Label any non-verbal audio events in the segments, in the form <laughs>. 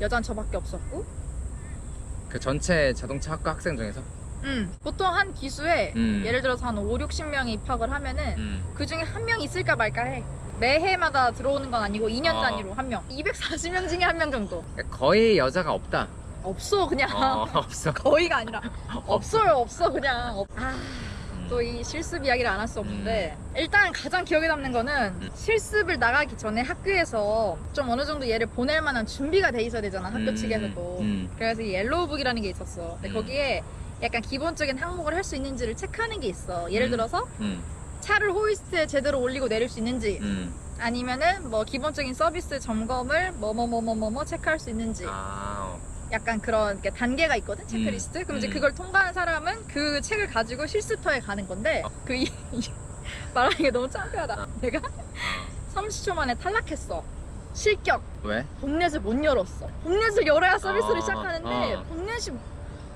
여잔 저밖에 없었고 그 전체 자동차 학과 학생 중에서? 음, 보통 한 기수에 음. 예를 들어서 한 5, 60명이 입학을 하면은 음. 그 중에 한 명 있을까 말까 해. 매해마다 들어오는 건 아니고 2년 어. 단위로 한 명. 240명 중에 한 명 정도. 그러니까 거의 여자가 없다. 없어 그냥. 어, 없어. <laughs> 거의가 아니라 <laughs> 없어요 없어 그냥. 없- 아, 음. 또 이 실습 이야기를 안 할 수 없는데 일단 가장 기억에 남는 거는 음. 실습을 나가기 전에 학교에서 좀 어느 정도 얘를 보낼 만한 준비가 돼 있어야 되잖아 학교 음, 측에서도. 음. 그래서 이 옐로우북이라는 게 있었어. 근데 음. 거기에 약간 기본적인 항목을 할 수 있는지를 체크하는 게 있어. 예를 음. 들어서 음. 차를 호이스트에 제대로 올리고 내릴 수 있는지 음. 아니면은 뭐 기본적인 서비스 점검을 뭐뭐뭐뭐뭐뭐 체크할 수 있는지 아, 어. 약간 그런 단계가 있거든 체크리스트. 그럼 이제 음. 그걸 통과한 사람은 그 책을 가지고 실습터에 가는 건데 어. 그 이, 이- <laughs> 말하는 게 너무 창피하다. 어. 내가 어. 30초 만에 탈락했어. 실격. 왜? 본넷을 못 열었어. 본넷을 열어야 서비스를 어, 시작하는데 어. 본넷이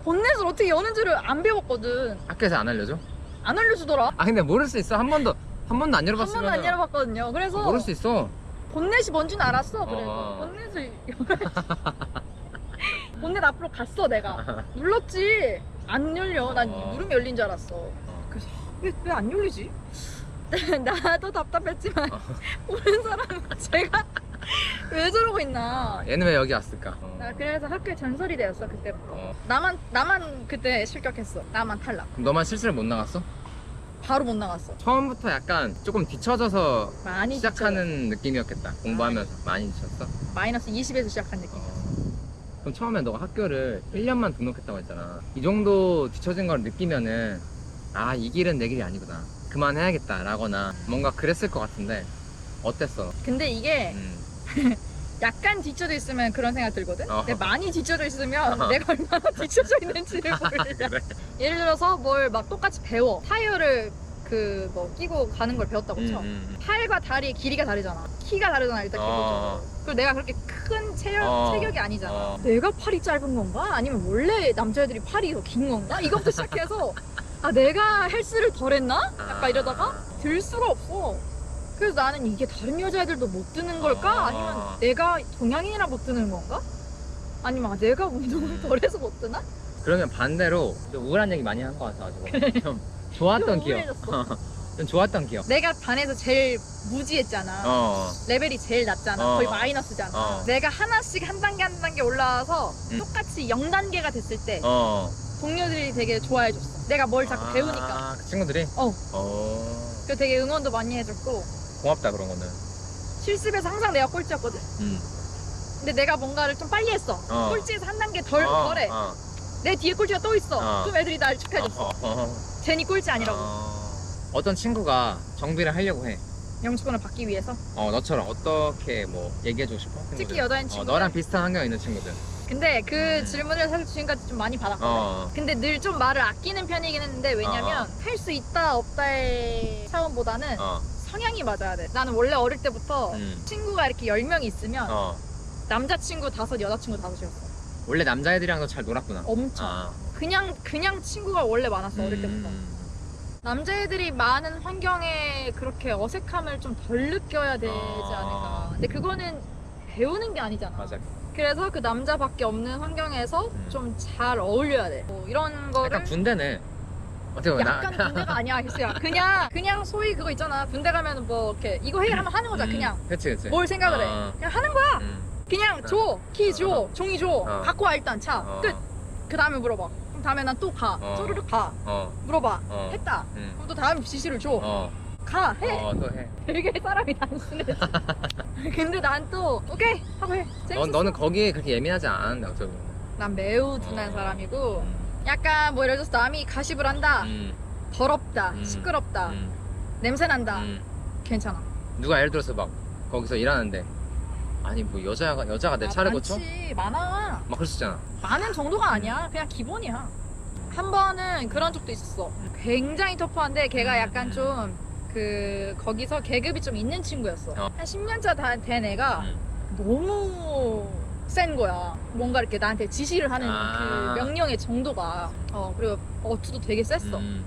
본넷을 어떻게 여는지를 안 배웠거든. 학교에서 안 알려줘? 안 알려주더라. 아 근데 모를 수 있어. 한 번도 한 번도 안 한 열어봤으면 번도 안 열어봤거든요. 그래서 모를 수 있어. 본넷이 뭔지는 알았어. 그래도 어. 본넷을 <laughs> 본넷 앞으로 갔어 내가 <laughs> 눌렀지 안 열려. 난 어. 누르면 열린 줄 알았어. 그래서 왜왜안 열리지? <laughs> 나도 답답했지만 어. <laughs> 보는 사람은 제가 왜 저러고 있나. 얘는 왜 여기 왔을까? 어. 나 그래서 학교에 전설이 되었어 그때부터. 어. 나만 나만 그때 실격했어. 나만 탈락. 그럼 너만 실수를 못 나갔어? 바로 못 나갔어. 처음부터 약간 조금 뒤쳐져서 많이 시작하는 느낌이었겠다. 공부하면서 많이 뒤쳤어. 마이너스 20에서 시작한 느낌. 그럼 처음에 너가 학교를 1년만 등록했다고 했잖아. 이 정도 뒤처진 걸 느끼면은 아, 이 길은 내 길이 아니구나. 그만해야겠다. 라거나 뭔가 그랬을 것 같은데 어땠어? 근데 이게 음. <laughs> 약간 뒤쳐져 있으면 그런 생각 들거든? 어. 근데 많이 뒤쳐져 있으면 어. <laughs> 내가 얼마나 뒤쳐져 있는지를 몰라. <laughs> 그래? 예를 들어서 뭘 막 똑같이 배워. 타이어를 그 뭐 끼고 가는 걸 배웠다고 쳐. 음, 팔과 다리의 길이가 다르잖아. 키가 다르잖아, 일단 어. 기본적으로. 그리고 내가 그렇게 큰 체력, 어. 체격이 아니잖아. 어. 내가 팔이 짧은 건가? 아니면 원래 남자애들이 팔이 더 긴 건가? 이것부터 시작해서 아 내가 헬스를 덜 했나? 약간 이러다가 들 수가 없어. 그래서 나는 이게 다른 여자애들도 못 드는 걸까? 아. 아니면 내가 동양인이라 못 드는 건가? 아니면 아, 내가 운동을 덜 해서 못 드나? 그러면 반대로 좀 우울한 얘기 많이 한 것 같아가지고 좀 <laughs> 좋았던 좀 기억. 우울해졌어. <laughs> 좀 좋았던 기억. 내가 반에서 제일 무지했잖아. 어. 레벨이 제일 낮잖아. 어. 거의 마이너스잖아. 어. 내가 하나씩 한 단계 한 단계 올라와서 음. 똑같이 0단계가 됐을 때 어. 동료들이 되게 좋아해줬어. 내가 뭘 자꾸 아, 배우니까. 그 친구들이? 어. 어. 그래서 되게 응원도 많이 해줬고 고맙다 그런 거는. 실습에서 항상 내가 꼴찌였거든. 음. 근데 내가 뭔가를 좀 빨리 했어. 어. 꼴찌에서 한 단계 덜, 어, 덜해. 어. 내 뒤에 꼴찌가 또 있어. 어. 그럼 애들이 날 축하해줬어. 어, 어, 제니 꼴찌 아니라고. 어. 떤 친구가 정비를 하려고 해. 영주권을 받기 위해서. 어, 너처럼 어떻게 뭐 얘기해주고 싶어? 친구들? 특히 여자인 어, 친구. 너랑 비슷한 환경에 있는 친구들. 근데 그 음. 질문을 사실 지금까지 좀 많이 받았거든. 어. 근데 늘 좀 말을 아끼는 편이긴 했는데 왜냐면 어. 할수 있다 없다의 차원보다는 어. 성향이 맞아야 돼. 나는 원래 어릴 때부터 음. 친구가 이렇게 10명 있으면 어. 남자친구 다섯, 여자친구 다섯이었어. 원래 남자애들이랑도 잘 놀았구나. 엄청. 아. 그냥 그냥 친구가 원래 많았어 어릴 때부터. 음. 남자애들이 많은 환경에 그렇게 어색함을 좀 덜 느껴야 되지 아. 않을까. 근데 그거는 배우는 게 아니잖아. 맞아. 그래서 그 남자밖에 없는 환경에서 음. 좀 잘 어울려야 돼. 뭐 이런 거를 약간 군대네. 어떻게 보면 약간 나. 군대가 <laughs> 아니야, 글쎄야. 그냥 그냥 소위 그거 있잖아. 군대 가면 뭐 이렇게 이거 해 하면 하는 거잖아. 음, 그냥 그치 그치. 뭘 생각을 해. 어. 그냥 하는 거야. 음. 그냥 줘, 키 줘, 어. 종이 줘, 어. 갖고 와 일단 차. 어. 끝. 그 다음에 물어봐. 다음에 난 또 가. 어. 쪼르륵 가. 어. 물어봐. 어. 했다. 음. 그럼 또 다음 지시를 줘. 어. 가. 해. 어, 또 해. <laughs> 되게 사람이 단순해. <laughs> 근데 난 또 오케이 하고 해. 너, 재밌었어. 너는 거기에 그렇게 예민하지 않았는데 어쩌고. 난 매우 둔한 어. 사람이고 음. 약간 뭐 예를 들어서 남이 가십을 한다. 음. 더럽다. 음. 시끄럽다. 음. 냄새 난다. 음. 괜찮아. 누가 예를 들어서 막 거기서 일하는데 아니 뭐 여자가 여자가 내 아, 차를 고쳐? 많지. 많아. 막 있잖아. 많은 정도가 아니야. 그냥 기본이야. 한 번은 그런 적도 있었어. 굉장히 터프한데 걔가 약간 좀 그 거기서 계급이 좀 있는 친구였어. 어. 한 10년차 다- 된 애가 음. 너무 센 거야. 뭔가 이렇게 나한테 지시를 하는 아. 그 명령의 정도가. 어, 그리고 어투도 되게 셌어. 음.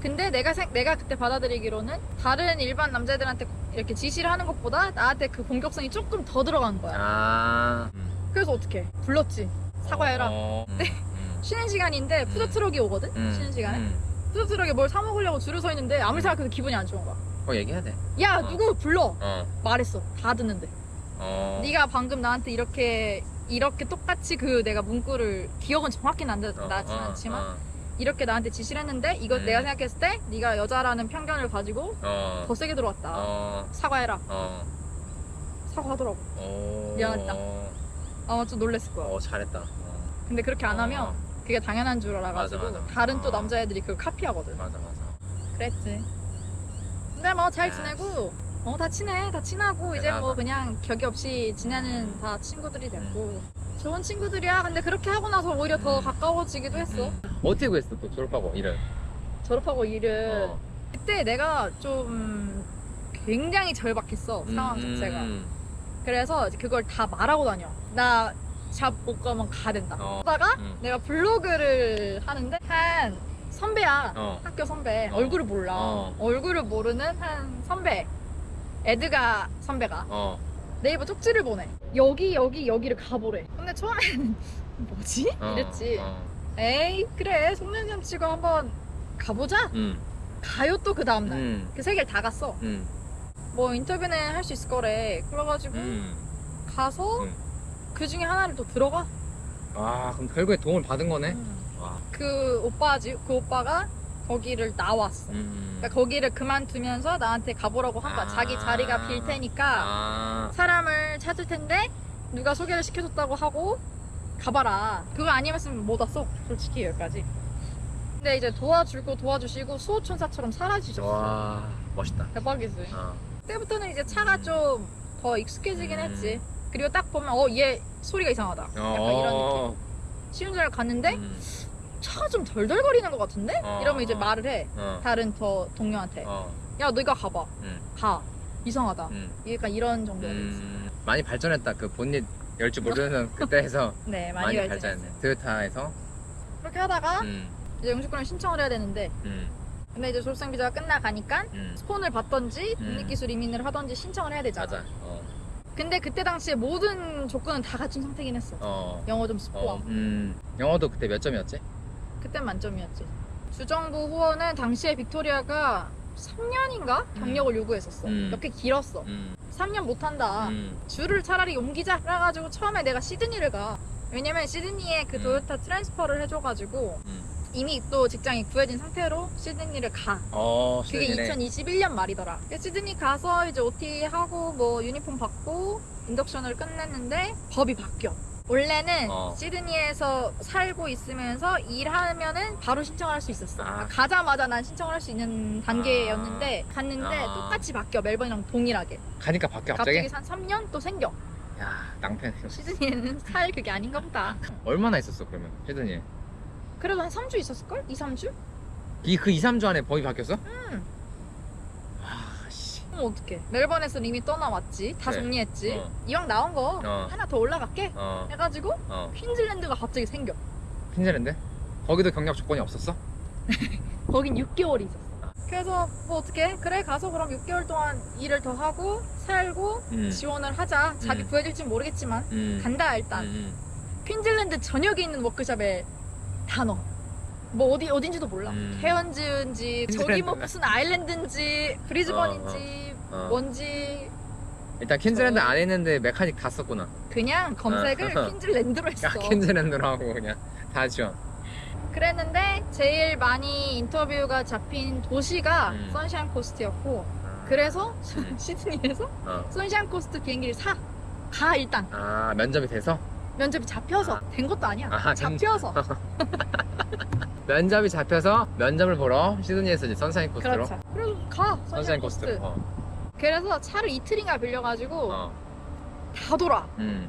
근데 내가 생, 내가 그때 받아들이기로는 다른 일반 남자애들한테 이렇게 지시를 하는 것보다 나한테 그 공격성이 조금 더 들어간 거야. 아. 음. 그래서 어떻게 불렀지 사과해라 어, 음, 네. 음, 쉬는 시간인데 푸드 트럭이 오거든 음, 쉬는 시간에 음. 푸드 트럭에 뭘 사 먹으려고 줄을 서 있는데 아무리 생각해도 기분이 안 좋은 거야 그거 얘기해야 돼. 야 어. 누구 불러 어. 말했어 다 듣는데 어. 네가 방금 나한테 이렇게 이렇게 똑같이 그 내가 문구를 기억은 정확히는 안 어, 나진 어, 않지만 어, 이렇게 나한테 지시를 했는데 이거 음. 내가 생각했을 때 네가 여자라는 편견을 가지고 어. 더 세게 들어왔다 어. 사과해라 어. 사과하더라고 어. 미안했다. 어. 아마 좀 놀랬을 거야 어, 잘했다. 어. 근데 그렇게 안 하면 어. 그게 당연한 줄 알아가지고 맞아, 맞아. 다른 또 어. 남자애들이 그걸 카피하거든 맞아, 맞아. 그랬지 근데 뭐잘 야. 지내고 어 다 친해 다 친하고 이제 뭐 대단하다. 그냥 격이 없이 지내는 다 친구들이 됐고 좋은 친구들이야 근데 그렇게 하고 나서 오히려 더 음. 가까워지기도 했어 음. 어떻게 구했어, 또 졸업하고 일을? 졸업하고 일을 어. 그때 내가 좀 굉장히 절박했어 상황 음, 자체가 음. 그래서 이제 그걸 다 말하고 다녀 나 잡 못 가면 가야 된다 어. 그러다가 음. 내가 블로그를 하는데 한 선배야 어. 학교 선배 어. 얼굴을 몰라 어. 얼굴을 모르는 한 선배 에드가 선배가 어. 네이버 쪽지를 보내 여기 여기 여기를 가보래 근데 처음에는 <laughs> 뭐지? 어. 이랬지 어. 에이 그래 속눈썹 치고 한번 가보자 음. 가요 또 그 다음날 음. 그 세 개를 다 갔어 음. 뭐 인터뷰는 할 수 있을 거래 그래가지고 음. 가서 음. 그 중에 하나를 또 들어가 아, 그럼 결국에 도움을 받은 거네? 음. 와. 그 오빠지 그 오빠가 거기를 나왔어 음. 그러니까 거기를 그만두면서 나한테 가보라고 한 거야 아. 자기 자리가 빌 테니까 아. 사람을 찾을 텐데 누가 소개를 시켜줬다고 하고 가봐라 그거 아니었으면 못 왔어 솔직히 여기까지 근데 이제 도와주고 도와주시고 수호천사처럼 사라지셨어 와, 멋있다. 대박이지 어. 그때부터는 이제 차가 좀 더 익숙해지긴 음. 했지 그리고 딱 보면 어 얘 소리가 이상하다 약간 이런 느낌 시운전을 갔는데 음. 차가 좀 덜덜거리는 것 같은데? 어, 이러면 이제 어. 말을 해 어. 다른 더 동료한테 어. 야 너가 가봐 음. 가 이상하다 음. 약간 이런 정도였지 음. 많이 발전했다. 그 본닛 열줄 모르는 <laughs> 그때에서 네 많이, 많이 발전했네. 토요타에서. 그렇게 하다가 음. 이제 영주권을 신청을 해야 되는데 음. 근데 이제 졸업생 비자가 끝나가니까 음. 스폰을 받던지 음. 독립기술 이민을 하던지 신청을 해야 되잖아 맞아. 어. 근데 그때 당시에 모든 조건은 다 갖춘 상태긴 했어 어. 영어 점수 어. 포함 음. 영어도 그때 몇 점이었지? 그땐 만점이었지 주정부 후원은 당시에 빅토리아가 3년인가 경력을 요구했었어 음. 몇 개 길었어 음. 3년 못한다 음. 줄을 차라리 옮기자 그래가지고 처음에 내가 시드니를 가 왜냐면 시드니에 그 음. 도요타 트랜스퍼를 해줘가지고 음. 이미 또 직장이 구해진 상태로 시드니를 가 어, 그게 시드니네. 2021년 말이더라 그래서 시드니 가서 이제 OT 하고 뭐 유니폼 받고 인덕션을 끝냈는데 법이 바뀌어 원래는 어. 시드니에서 살고 있으면서 일하면은 바로 신청을 할수 있었어 아. 가자마자 난 신청을 할 수 있는 단계였는데 갔는데 아. 똑같이 바뀌어 멜번이랑 동일하게 가니까 바뀌어 갑자기? 갑자기 한 3년 또 생겨 야, 낭패. <laughs> 시드니에는 살 그게 아닌가 보다. 얼마나 있었어 그러면 시드니에? 그래도 한 3주 있었을걸? 2, 3주? 이 그 2, 3주 안에 법이 바뀌었어? 응. 그럼 어떡해. 멜번에서 이미 떠나왔지. 다 그래. 정리했지. 어. 이왕 나온 거 어. 하나 더 올라갈게. 어. 해가지고 어. 퀸즐랜드가 갑자기 생겨. 핀젤인데? 거기도 경력 조건이 없었어? <laughs> 거긴 6개월이 있었어. 아. 그래서 뭐 어떡해. 그래 가서 그럼 6개월 동안 일을 더 하고 살고 음. 지원을 하자. 자기 음. 구해질진 모르겠지만 음. 간다 일단. 음. 퀸즐랜드 전역에 있는 워크숍에 다 넣어. 뭐 어디 어딘지도 몰라. 음. 케언즈인지 저기 뭐. 무슨 아일랜드인지 브리즈번인지 어, 어. 뭔지 일단 퀸즐랜드 저- 안에 있는데 메카닉 다 썼구나. 그냥 검색을 <laughs> 어. 퀸즐랜드로 했어. 야, 퀸즐랜드로 하고 그냥 다 지원. 그랬는데 제일 많이 인터뷰가 잡힌 도시가 음. 선샤인 코스트였고 그래서 음. <laughs> 시드니에서 어. 선샤인 코스트 비행기를 사. 가 일단 아 면접이 돼서 면접이 잡혀서 아. 된 것도 아니야. 아, 잡혀서 <laughs> 면접이 잡혀서 면접을 보러 시드니에서 이제 선샤인 코스트로. 그렇죠. 그래서 가 선샤인 선샤인 코스트. 코스트. 어. 그래서 차를 이틀인가 빌려가지고 어. 다 돌아. 음.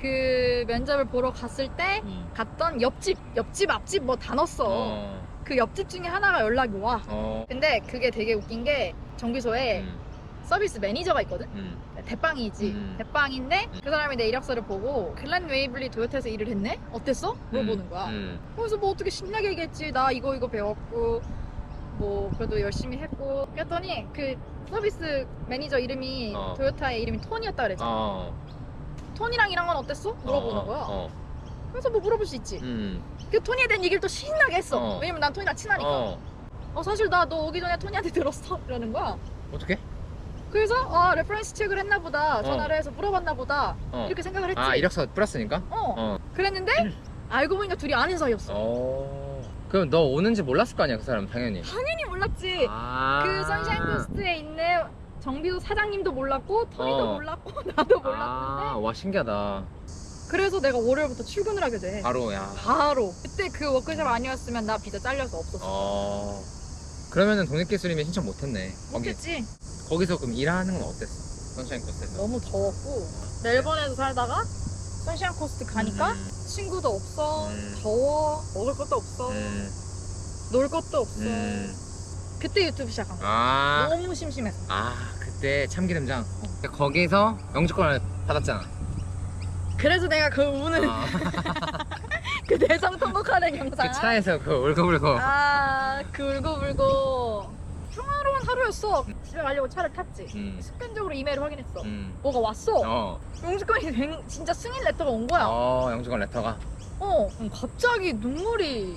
그 면접을 보러 갔을 때 음. 갔던 옆집, 옆집, 앞집 뭐 다 넣었어. 어. 그 옆집 중에 하나가 연락이 와. 어. 근데 그게 되게 웃긴 게 정비소에 음. 서비스 매니저가 있거든? 음. 대빵이지. 음. 대빵인데 그 사람이 내 이력서를 보고 글렌 웨이블리 도요타에서 일을 했네? 어땠어? 물어보는 거야. 음. 그래서 뭐 어떻게 신나게 얘기했지. 나 이거 이거 배웠고 뭐 그래도 열심히 했고 그랬더니 그 서비스 매니저 이름이 어. 도요타의 이름이 톤이었다 그랬잖아. 어. 토니랑 일한 건 어땠어? 물어보는 어, 거야. 어. 그래서 뭐 물어볼 수 있지. 음. 그 토니에 대한 얘기를 또 신나게 했어. 어. 왜냐면 난 토니랑 친하니까. 어. 어 사실 나 너 오기 전에 토니한테 들었어 이러는 거야 어떻게? 그래서 아 레퍼런스 체크를 했나 보다 전화를 해서 물어봤나 보다 어. 이렇게 생각을 했지 아 이력서 뿌렸으니까? 어. 어. 그랬는데 알고 보니까 둘이 아는 사이였어 어. 그럼 너 오는지 몰랐을 거 아니야 그 사람 당연히. 당연히 몰랐지 아. 그 선샤인 코스트에 있는 정비소 사장님도 몰랐고 토니도 어. 몰랐고 <laughs> 나도 몰랐는데 아, 와 신기하다. 그래서 내가 월요일부터 출근을 하게 돼 바로 야. 바로 그때 그 워크숍 아니었으면 나 비자 잘려서 없었어 어. 그러면은 독립기술이면 신청 못했네. 거기 못했지 거기서 그럼 일하는 건 어땠어? 선샤인 코스에서. 너무 더웠고 멜번에서 살다가 선샤인 코스트 가니까 음. 친구도 없어 음. 더워 먹을 것도 없어 음. 놀 것도 없어 음. 그때 유튜브 시작한 거야 아. 너무 심심해서 아 그때 참기름장. 거기서 영주권을 받았잖아. 그래서 내가 그 우는 아. <laughs> 그 대성 통곡하는 영상 그 차에서 그 울고불고. 아 그 울고불고 평화로운 하루였어 집에 가려고 차를 탔지 음. 습관적으로 이메일 확인했어 음. 뭐가 왔어 어. 용주권이 된- 진짜 승인 레터가 온 거야 어 영주권 레터가 어 갑자기 눈물이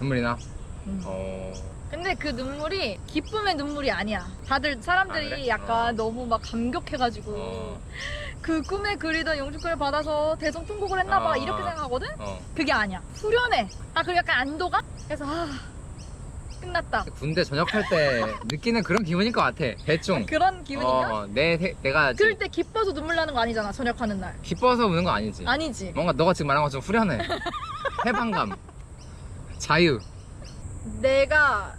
눈물이 나. 음. 어. 근데 그 눈물이 기쁨의 눈물이 아니야. 다들 사람들이 아, 그래? 약간 어. 너무 막 감격해가지고 어. 그 꿈에 그리던 영주권을 받아서 대성 통곡을 했나봐 어. 이렇게 생각하거든? 어. 그게 아니야. 후련해. 아 그리고 약간 안도가? 그래서 아 끝났다. 군대 전역할 때 느끼는 그런 기분일 것 같아. 대충. 그런 기분인가? 어, 내 세- 내가 그럴 때 기뻐서 눈물 나는 거 아니잖아 전역하는 날. 기뻐서 우는 거 아니지. 아니지. 뭔가 너가 지금 말한 것처럼 후련해. <laughs> 해방감. 자유. 내가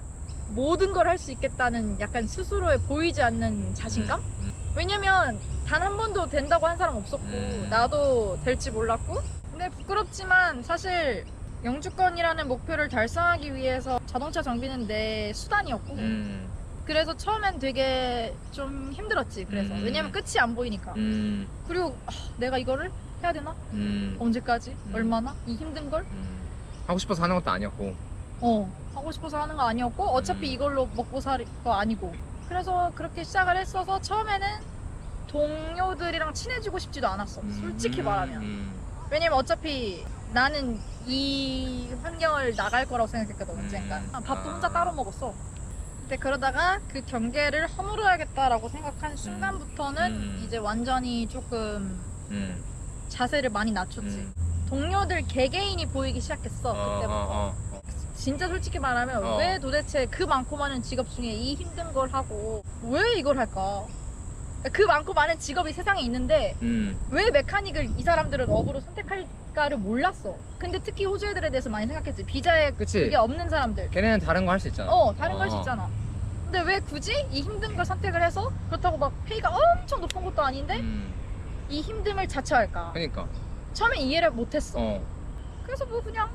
모든 걸 할 수 있겠다는 약간 스스로에 보이지 않는 자신감? 음. 왜냐면 단 한 번도 된다고 한 사람 없었고 음. 나도 될지 몰랐고 근데 부끄럽지만 사실 영주권이라는 목표를 달성하기 위해서 자동차 정비는 내 수단이었고 음. 그래서 처음엔 되게 좀 힘들었지 그래서 음. 왜냐면 끝이 안 보이니까 음. 그리고 아, 내가 이거를 해야 되나? 음. 언제까지? 음. 얼마나? 이 힘든 걸? 음. 하고 싶어서 하는 것도 아니었고. 어 하고 싶어서 하는 거 아니었고 어차피 음. 이걸로 먹고 살 거 아니고 그래서 그렇게 시작을 했어서 처음에는 동료들이랑 친해지고 싶지도 않았어 솔직히 음. 말하면 음. 왜냐면 어차피 나는 이 환경을 나갈 거라고 생각했거든 언젠가 음. 아, 밥도 아. 혼자 따로 먹었어 근데 그러다가 그 경계를 허물어야겠다라고 생각한 순간부터는 음. 이제 완전히 조금 음. 자세를 많이 낮췄지 음. 동료들 개개인이 보이기 시작했어 어, 그때부터 어, 어. 진짜 솔직히 말하면 어. 왜 도대체 그 많고 많은 직업 중에 이 힘든 걸 하고 왜 이걸 할까? 그 많고 많은 직업이 세상에 있는데 음. 왜 메카닉을 이 사람들은 업으로 선택할 까를 몰랐어. 근데 특히 호주 애들에 대해서 많이 생각했지. 비자에 그치. 그게 없는 사람들. 걔네는 다른 거 할 수 있잖아. 어, 다른 거할수 어. 있잖아. 근데 왜 굳이 이 힘든 걸 선택을 해서 그렇다고 막 페이가 엄청 높은 것도 아닌데 음. 이 힘듦을 자처할까? 그니까. 처음에 이해를 못했어. 어. 그래서 뭐 그냥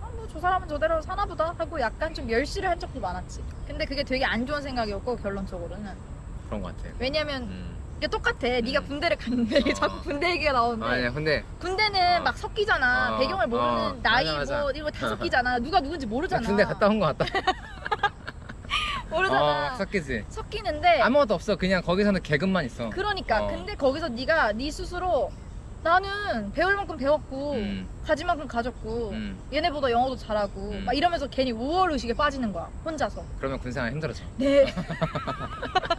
아, 뭐저 사람은 저대로 사나 보다 하고 약간 좀 멸시를 한 적도 많았지. 근데 그게 되게 안 좋은 생각이었고 결론적으로는. 그런 것 같아. 왜냐면 음. 이게 똑같아. 네가 군대를 갔는데 어. 자꾸 군대 얘기가 나오는데 아니야, 근데 군대는 어. 막 섞이잖아. 어, 배경을 모르는 어, 나이 맞아, 맞아. 뭐 이거 다 섞이잖아. 누가 누군지 나 모르잖아. 군대 갔다 온것 같다. <laughs> 모르잖아. 어, 섞이지. 섞이는데 아무것도 없어. 그냥 거기서는 계급만 있어. 그러니까 어. 근데 거기서 네가 네 스스로 나는 배울 만큼 배웠고 음. 가질 만큼 가졌고 음. 얘네보다 영어도 잘하고 음. 막 이러면서 괜히 우월 의식에 빠지는 거야 혼자서. 그러면 군생활 힘들어져. 네. <laughs>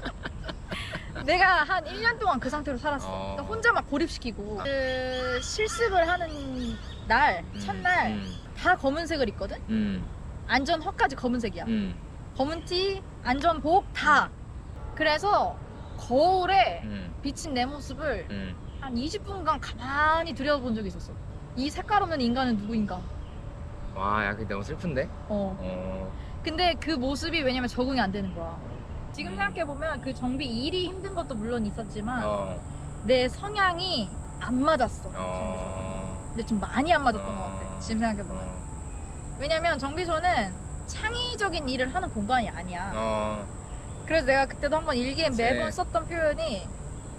내가 한 1년 동안 그 상태로 살았어. 어. 그러니까 혼자 막 고립시키고. 그 실습을 하는 날, 음. 첫날, 음. 다 검은색을 입거든? 음. 안전 헛까지 검은색이야. 음. 검은 티, 안전복 다. 그래서 거울에 음. 비친 내 모습을 음. 한 20분간 가만히 들여다본 적이 있었어. 이 색깔 없는 인간은 누구인가? 와, 야, 그게 너무 슬픈데? 어. 어. 근데 그 모습이 왜냐면 적응이 안 되는 거야. 지금 음. 생각해보면 그 정비 일이 힘든 것도 물론 있었지만 어. 내 성향이 안 맞았어. 어. 근데 좀 많이 안 맞았던 어. 것 같아. 지금 생각해보면. 어. 왜냐면 정비소는 창의적인 일을 하는 공간이 아니야. 어. 그래서 내가 그때도 한번 일기에 그치. 매번 썼던 표현이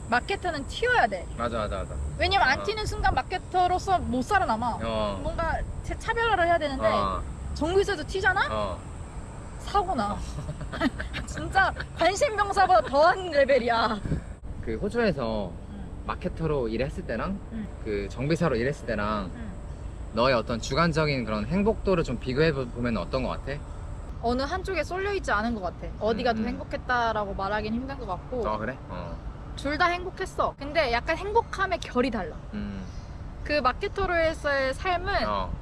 마케터는 튀어야 돼. 맞아, 맞아, 맞아. 왜냐면 안 어. 튀는 순간 마케터로서 못 살아남아. 어. 뭔가 차- 차별화를 해야 되는데 어. 정비소에서 튀잖아? 어. 사고 나. <laughs> 진짜 관심병사보다 더한 레벨이야. 그 호주에서 마케터로 일했을 때랑 음. 그 정비사로 일했을 때랑 음. 너의 어떤 주관적인 그런 행복도를 좀 비교해 보면 어떤 것 같아? 어느 한쪽에 쏠려 있지 않은 것 같아. 어디가 더 음. 행복했다라고 말하긴 힘든 것 같고 어 그래? 어. 둘 다 행복했어. 근데 약간 행복함의 결이 달라. 음. 그 마케터로에서의 삶은 어.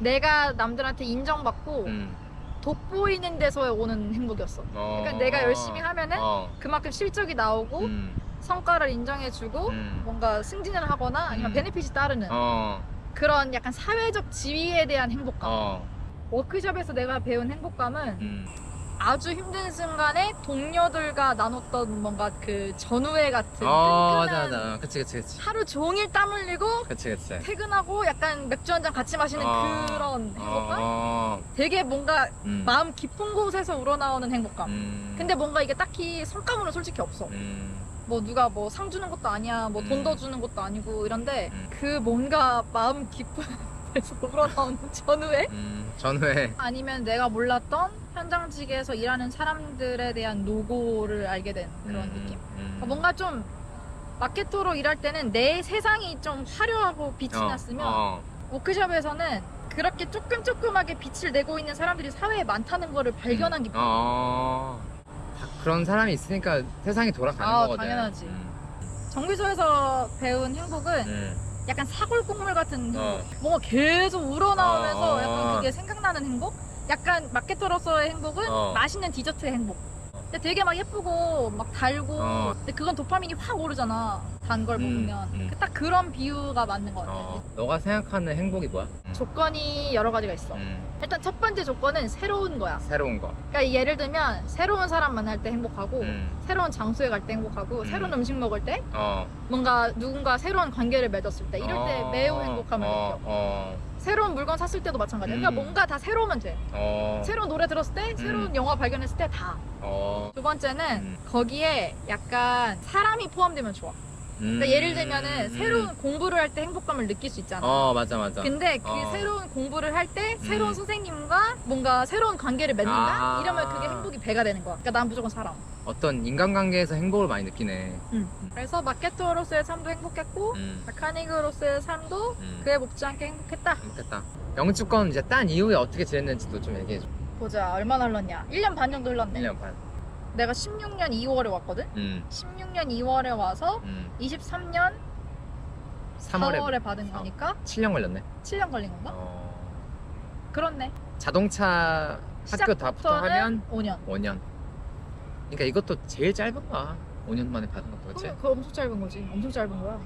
내가 남들한테 인정받고 음. 돋보이는 데서 오는 행복이었어. 어. 그러니까 내가 열심히 하면은 어. 그만큼 실적이 나오고 음. 성과를 인정해주고 음. 뭔가 승진을 하거나 아니면 음. 베네핏이 따르는 어. 그런 약간 사회적 지위에 대한 행복감. 어. 워크숍에서 내가 배운 행복감은 음. 아주 힘든 순간에 동료들과 나눴던 뭔가 그 전우회 같은 어, 맞아, 끈끈한 맞아. 그치, 그치, 그치. 하루 종일 땀 흘리고 그치, 그치. 퇴근하고 약간 맥주 한 잔 같이 마시는 어. 그런 행복감? 어. 되게 뭔가 음. 마음 깊은 곳에서 우러나오는 행복감. 음. 근데 뭔가 이게 딱히 성과물은 솔직히 없어. 음. 뭐 누가 뭐 상 주는 것도 아니야, 뭐 돈 음. 더 주는 것도 아니고 이런데 음. 그 뭔가 마음 깊은 데서 우러나오는 전후회? 음. 전후에. 아니면 내가 몰랐던 현장직에서 일하는 사람들에 대한 노고를 알게 된 그런 음. 느낌. 음. 그러니까 뭔가 좀 마케터로 일할 때는 내 세상이 좀 화려하고 빛이 어, 났으면 어. 워크숍에서는 그렇게 조금 조금하게 빛을 내고 있는 사람들이 사회에 많다는 거를 발견한 기분. 어. 다 그런 사람이 있으니까 세상이 돌아가는 아, 거거든. 당연하지. 음. 정비소에서 배운 행복은 음. 약간 사골 국물 같은 행복. 어. 뭔가 계속 우러나오면서 어, 어. 약간 그게 생각나는 행복? 약간 마케터로서의 행복은 어. 맛있는 디저트의 행복. 근데 되게 막 예쁘고 막 달고 어. 근데 그건 도파민이 확 오르잖아. 단 걸 음, 먹으면. 음. 그 딱 그런 비유가 맞는 것 같아. 어. 너가 생각하는 행복이 뭐야? 음. 조건이 여러 가지가 있어. 음. 일단 첫 번째 조건은 새로운 거야. 새로운 거. 그러니까 예를 들면 새로운 사람 만날 때 행복하고 음. 새로운 장소에 갈 때 행복하고 음. 새로운 음식 먹을 때 어. 뭔가 누군가 새로운 관계를 맺었을 때 이럴 때 어. 매우 행복함을 어. 느껴. 어. 새로운 물건 샀을 때도 마찬가지야. 그러니까 음. 뭔가 다 새로우면 돼. 어. 새로운 노래 들었을 때, 새로운 영화 발견했을 때 다. 어. 두 번째는 음. 거기에 약간 사람이 포함되면 좋아. 그러니까 음. 예를 들면은 음. 새로운 공부를 할 때 행복감을 느낄 수 있잖아. 어, 맞아, 맞아. 근데 그 어. 새로운 공부를 할 때 새로운 음. 선생님과 뭔가 새로운 관계를 맺는다? 아. 이러면 그게 행복이 배가 되는 거야. 그러니까 난 무조건 사람. 어떤 인간관계에서 행복을 많이 느끼네. 그래서 마케터로서의 삶도 행복했고 음. 메카닉으로서의 삶도 음. 그에 못지 않게 행복했다. 행복했다. 영주권 이제 딴 이후에 어떻게 지냈는지도 좀 얘기해줘. 보자 얼마나 흘렀냐. 1년 반 정도 흘렀네. 1년 반. 내가 16년 2월에 왔거든. 음. 16년 2월에 와서 음. 23년 3월에 4월에 받은 어. 거니까 7년 걸렸네. 7년 걸린 건가? 어. 그렇네. 자동차 학교 다부터 시작부터는 하면 5년. 5년. 그러니까 이것도 제일 짧은 거야. 5년 만에 받은 것도 그렇지. 그거, 엄청 짧은 거지. 엄청 짧은 거야.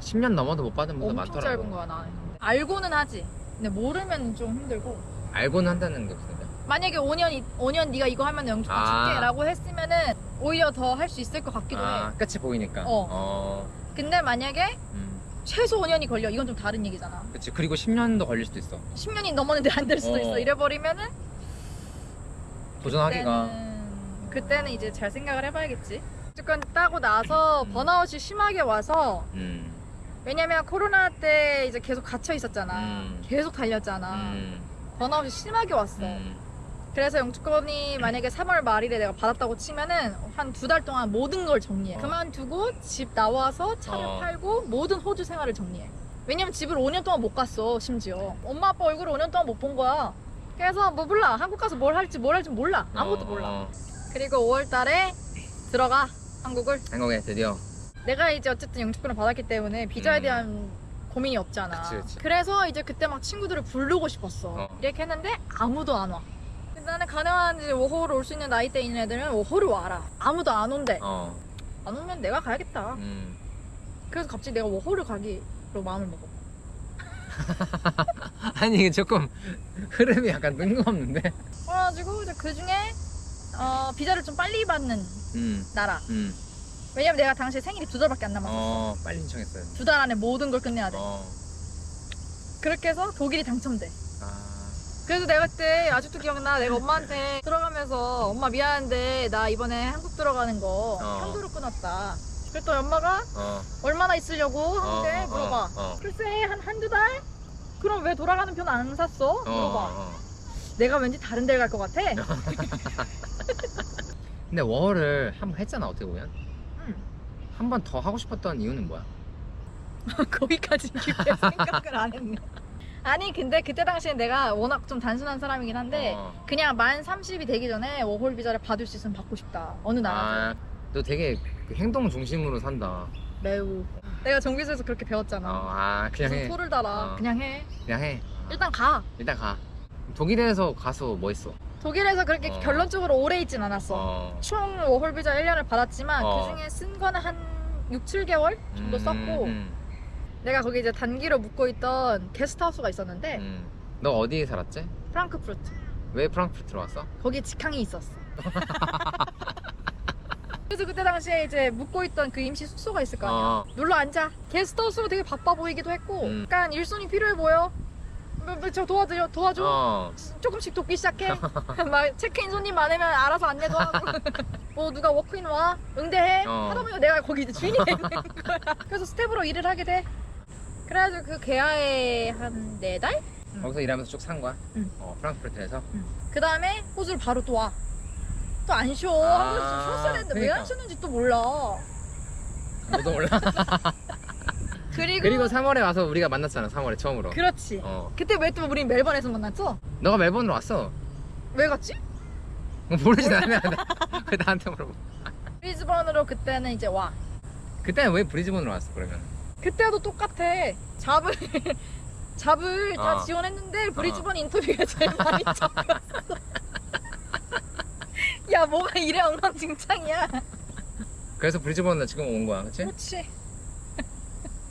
10년 넘어도 못 받은 분도 엄청 많더라고. 짧은 거야 나는. 알고는 하지. 근데 모르면 좀 힘들고. 알고는 한다는 게 무슨? 만약에 5년 5년 네가 이거 하면 영주권 아. 줄게라고 했으면은 오히려 더 할 수 있을 것 같기도 아, 해. 끝이 보이니까. 어. 어. 근데 만약에 음. 최소 5년이 걸려. 이건 좀 다른 얘기잖아. 그치. 그리고 10년도 걸릴 수도 있어. 10년이 넘었는데 안 될 수도 어. 있어. 이래버리면은 도전하기가. 그때는, 그때는 이제 잘 생각을 해봐야겠지. 무조건 따고 나서 음. 번아웃이 심하게 와서 음. 왜냐면 코로나 때 이제 계속 갇혀 있었잖아. 음. 계속 달렸잖아. 음. 번아웃이 심하게 왔어. 음. 그래서 영주권이 만약에 3월 말일에 내가 받았다고 치면은 한 두 달 동안 모든 걸 정리해. 어. 그만두고 집 나와서 차를 어. 팔고 모든 호주 생활을 정리해. 왜냐면 집을 5년 동안 못 갔어, 심지어. 엄마 아빠 얼굴을 5년 동안 못 본 거야. 그래서 뭐 몰라. 한국 가서 뭘 할지 뭘 할지 몰라. 아무것도 어, 몰라. 어. 그리고 5월 달에 들어가. 한국을. 한국에 드디어. 내가 이제 어쨌든 영주권을 받았기 때문에 비자에 음. 대한 고민이 없잖아. 그치, 그치. 래서 이제 그때 막 친구들을 부르고 싶었어. 어. 이렇게 했는데 아무도 안 와. 나는 가능한 이제 워홀 올수 있는 나이대 있는 애들은 워홀을 와라. 아무도 안 온대. 어. 안 오면 내가 가야겠다. 음. 그래서 갑자기 내가 워홀을 가기로 마음을 먹어. <laughs> 아니 이게 조금 흐름이 약간 뜬금없는데. 그래가지고 이제 그 중에 어, 비자를 좀 빨리 받는 음. 나라. 음. 왜냐면 내가 당시에 생일이 두 달밖에 안 남았어. 어 빨리 신청했어요. 두 달 안에 모든 걸 끝내야 돼. 어. 그렇게 해서 독일이 당첨돼. 아. 그래서 내가 그때 아직도 기억나. 내가 엄마한테 들어가면서 엄마 미안한데 나 이번에 한국 들어가는 거 어. 편도로 끊었다. 그랬더니 엄마가 어. 얼마나 있으려고 한국에 어, 어, 물어봐. 어, 어. 글쎄 한 한두 달? 그럼 왜 돌아가는 편 안 샀어? 어, 물어봐. 어. 내가 왠지 다른 데를 갈 것 같아. <laughs> 근데 워홀을 한 번 했잖아 어떻게 보면. 응. 한 번 더 하고 싶었던 이유는 뭐야? <laughs> 거기까지 깊게 생각을 안 했네. 아니 근데 그때 당시에 내가 워낙 좀 단순한 사람이긴 한데 어. 그냥 만 30이 되기 전에 워홀 비자를 받을 수 있으면 받고 싶다. 어느 나라에서 아, 너 되게 그 행동 중심으로 산다. 매우. 내가 정비소에서 그렇게 배웠잖아. 어, 아 그냥 무슨 해. 토를 달아. 어. 그냥 해. 그냥 해. 일단 가. 일단 가. 독일에서 가서 뭐 했어? 독일에서 그렇게 어. 결론적으로 오래 있진 않았어. 어. 총 워홀 비자 1년을 받았지만 어. 그 중에 쓴 거는 한 6, 7개월 정도 음, 썼고 음, 내가 거기 이제 단기로 묵고 있던 게스트하우스가 있었는데 음. 너 어디에 살았지? 프랑크푸르트. 왜 프랑크푸르트로 왔어? 거기 직항이 있었어. <laughs> 그래서 그때 당시에 이제 묵고 있던 그 임시 숙소가 있을 거 아니야. 어. 눌러 앉아. 게스트하우스로 되게 바빠 보이기도 했고, 음. 약간 일손이 필요해 보여. 뭐, 뭐, 저 도와줘, 도와줘. 어. 조금씩 돕기 시작해. <laughs> 막 체크인 손님 많으면 알아서 안내도 하고. <laughs> 뭐 누가 워크인 와 응대해. 어. 하다 보니까 내가 거기 이제 주인이 되는 거야. 그래서 스텝으로 일을 하게 돼. 그래가지고 그 개화에 한 네 달? 거기서 일하면서 쭉 산 거야? 응. 어, 프랑크푸르트에서? 그 다음에 호주를 바로 또 와. 또 안 쉬어. 아, 한국에서 좀 쉬었어야 왜안 그러니까. 쉬는지 또 몰라. 너도 몰라? <laughs> 그리고, 그리고 3월에 와서 우리가 만났잖아 3월에 처음으로 그렇지. 어. 그때 왜 또 우리 멜번에서 만났죠? 너가 멜번으로 왔어 왜 갔지? 모르지 나면 왜 나한테 물어봐 브리즈번으로 그때는 이제 와. 그때는 왜 브리즈번으로 왔어 그러면 그때도 똑같아. 잡을 <laughs> 잡을 다 어. 지원했는데 브리즈번 인터뷰가 제일 많이 <laughs> 잡혔어. 야 뭐가 이래 엉망진창이야. 그래서 브리즈번으로 지금 온 거야 그치? 그렇지.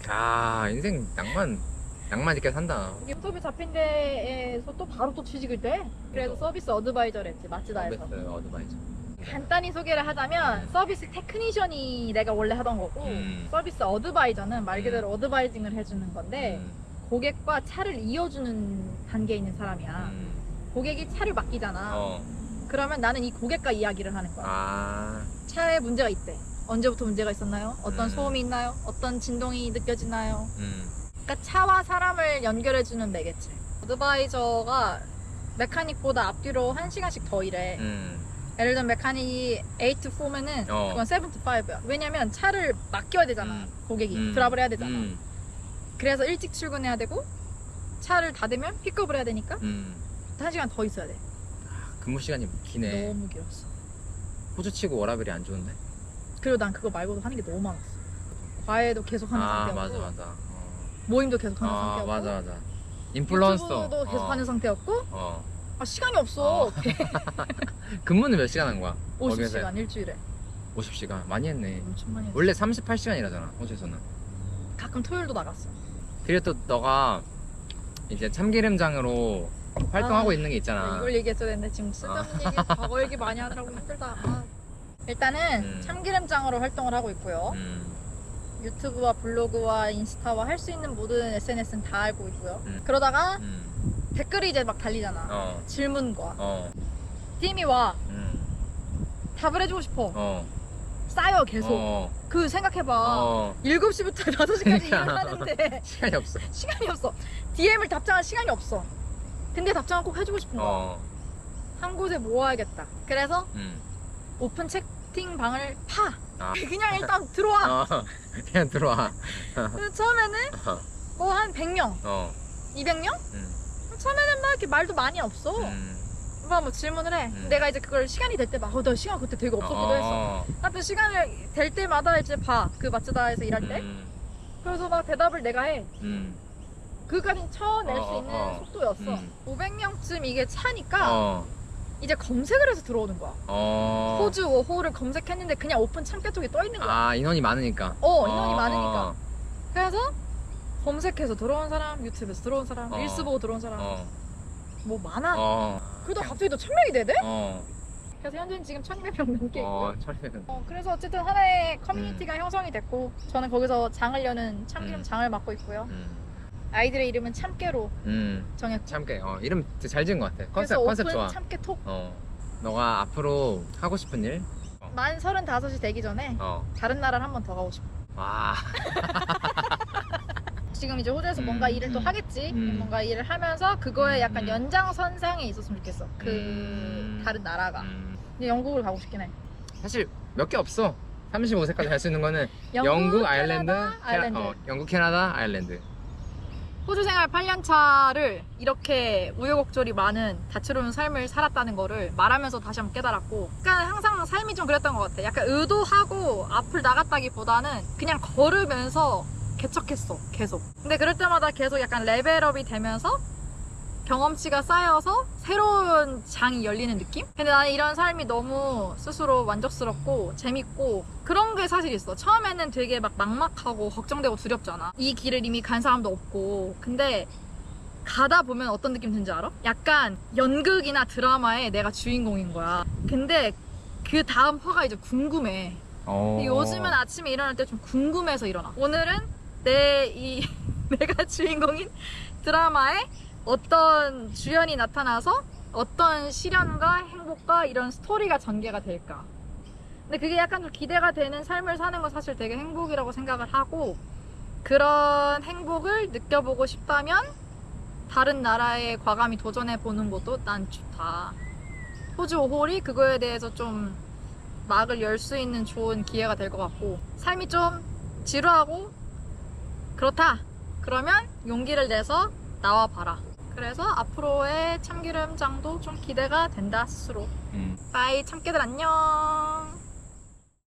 아 인생 낭만 낭만 있게 산다 인터뷰 잡힌 데에서 또 바로 또 취직을 돼. 그래서 그래서? 서비스 어드바이저를 했지 마츠다에서. 서비스 어드바이저 간단히 소개를 하자면 서비스 테크니션이 내가 원래 하던 거고 음. 서비스 어드바이저는 말 그대로 어드바이징을 해주는 건데 음, 고객과 차를 이어주는 단계에 있는 사람이야. 음. 고객이 차를 맡기잖아. 어. 그러면 나는 이 고객과 이야기를 하는 거야. 아 차에 문제가 있대. 언제부터 문제가 있었나요? 어떤 음. 소음이 있나요? 어떤 진동이 느껴지나요? 음. 그러니까 차와 사람을 연결해주는 매개체. 어드바이저가 메카닉보다 앞뒤로 1시간씩 더 일해. 음. 예를 들면 메카닉이 8 to 4면은 어. 그건 7 to 5야. 왜냐면 차를 맡겨야 되잖아. 음. 고객이. 음. 드랍을 해야 되잖아. 음. 그래서 일찍 출근해야 되고 차를 닫으면 픽업을 해야 되니까 음. 1시간 더 있어야 돼. 근무 시간이 기네 너무 길었어. 호주 치고 워라벨이 안 좋은데 그리고 난 그거 말고도 하는 게 너무 많았어. 과외도 계속 하는 아 상태였고 맞아 맞아 어. 모임도 계속 하는 아 상태였고 맞아 맞아 인플루언서 유튜브도 계속 어. 하는 상태였고 어. 아, 시간이 없어. 어. <laughs> 근무는 몇 시간 한 거야? 50시간 일주일에 50시간 많이 했네 엄청 많이 했어. 원래 38시간이라잖아 호주에서는 가끔 토요일도 나갔어. 그리고 또 너가 이제 참기름장으로 활동하고 아, 있는 게 있잖아 이걸 얘기했어야 되는데 지금 쓸데없는 얘기 과거 <laughs> 얘기 많이 하느라고 힘들다. 아. 일단은 음. 참기름장으로 활동을 하고 있고요. 음. 유튜브와 블로그와 인스타와 할 수 있는 모든 SNS는 다 알고 있고요. 음. 그러다가 음. 댓글이 이제 막 달리잖아. 어. 질문과 어. DM이 와 음. 답을 해주고 싶어. 어. 쌓여 계속. 어. 그 생각해봐. 어. 7시부터 5시까지 일을 그러니까. 하는데 <laughs> 시간이 없어. <laughs> 시간이 없어. DM을 답장할 시간이 없어. 근데 답장을 꼭 해주고 싶은 거야. 어. 한 곳에 모아야겠다. 그래서 음. 오픈 채팅방을 파. 아. <laughs> 그냥 일단 들어와. 어. 그냥 들어와. 그래서 처음에는 어. 뭐 한 100명, 어. 200명? 음. 처음에는 막 이렇게 말도 많이 없어. 음. 뭐, 뭐 질문을 해. 음. 내가 이제 그걸 시간이 될 때 막, 어, 나 시간 그때 되게 없었기도 했어. 어. 하여튼 시간을 될 때마다 이제 봐. 그 마츠다에서 일할 때. 음. 그래서 막 대답을 내가 해. 음. 그까지 쳐낼 어, 수 있는 어, 어. 속도였어. 음. 500명쯤 이게 차니까 어. 이제 검색을 해서 들어오는 거야. 어. 호주 워홀을 검색했는데 그냥 오픈 참깨톡에 떠 있는 거야. 아 인원이 많으니까. 어, 인원이 어, 많으니까. 어. 그래서 검색해서 들어온 사람, 유튜브에서 들어온 사람, 어. 릴스 보고 들어온 사람, 어. 뭐 많아. 어. 그러다 갑자기 또 천 명이 되대? 어. 그래서 현재는 지금 천명 넘게 있고. 어. 어, 그래서 어쨌든 하나의 커뮤니티가 형성이 됐고, 저는 거기서 장을 여는 참기름 음. 장을 맡고 있고요. 음. 아이들의 이름은 참깨로 음. 정했고. 참깨. 어 이름 되게 잘 지은 것 같아. 컨셉 그래서 컨셉 오픈 좋아. 참깨 톡. 어. 너가 앞으로 하고 싶은 일? 만 35이 되기 전에 어. 다른 나라를 한 번 더 가고 싶어. 와. <laughs> 지금 이제 호주에서 음, 뭔가 일을 또 음, 하겠지. 음. 뭔가 일을 하면서 그거에 음, 약간 음. 연장선상에 있었으면 좋겠어. 그 음. 다른 나라가. 음. 근데 영국을 가고 싶긴 해. 사실 몇 개 없어. 35세까지 갈 수 있는 거는 <laughs> 영국, 영국, 아일랜드, 캐나다, 캐나- 아일랜드. 어, 영국, 캐나다, 아일랜드. 호주 생활 8년 차를 이렇게 우여곡절이 많은 다채로운 삶을 살았다는 거를 말하면서 다시 한번 깨달았고 약간 항상 삶이 좀 그랬던 것 같아 약간 의도하고 앞을 나갔다기보다는 그냥 걸으면서 개척했어 계속 근데 그럴 때마다 계속 약간 레벨업이 되면서 경험치가 쌓여서 새로운 장이 열리는 느낌? 근데 나는 이런 삶이 너무 스스로 만족스럽고 재밌고 그런 게 사실 있어. 처음에는 되게 막 막막하고 걱정되고 두렵잖아. 이 길을 이미 간 사람도 없고. 근데 가다 보면 어떤 느낌 드는지 알아? 약간 연극이나 드라마에 내가 주인공인 거야. 근데 그 다음 화가 이제 궁금해. 어. 요즘은 아침에 일어날 때 좀 궁금해서 일어나. 오늘은 내 이 <laughs> 내가 주인공인 드라마에 어떤 주연이 나타나서 어떤 시련과 행복과 이런 스토리가 전개가 될까. 근데 그게 약간 좀 기대가 되는 삶을 사는 건 사실 되게 행복이라고 생각을 하고 그런 행복을 느껴보고 싶다면 다른 나라에 과감히 도전해 보는 것도 난 좋다. 호주 오홀이 그거에 대해서 좀 막을 열 수 있는 좋은 기회가 될 것 같고 삶이 좀 지루하고 그렇다. 그러면 용기를 내서 나와 봐라. 그래서 앞으로의 참기름장도 좀 기대가 된다 스스로. 음. 빠이 참깨들 안녕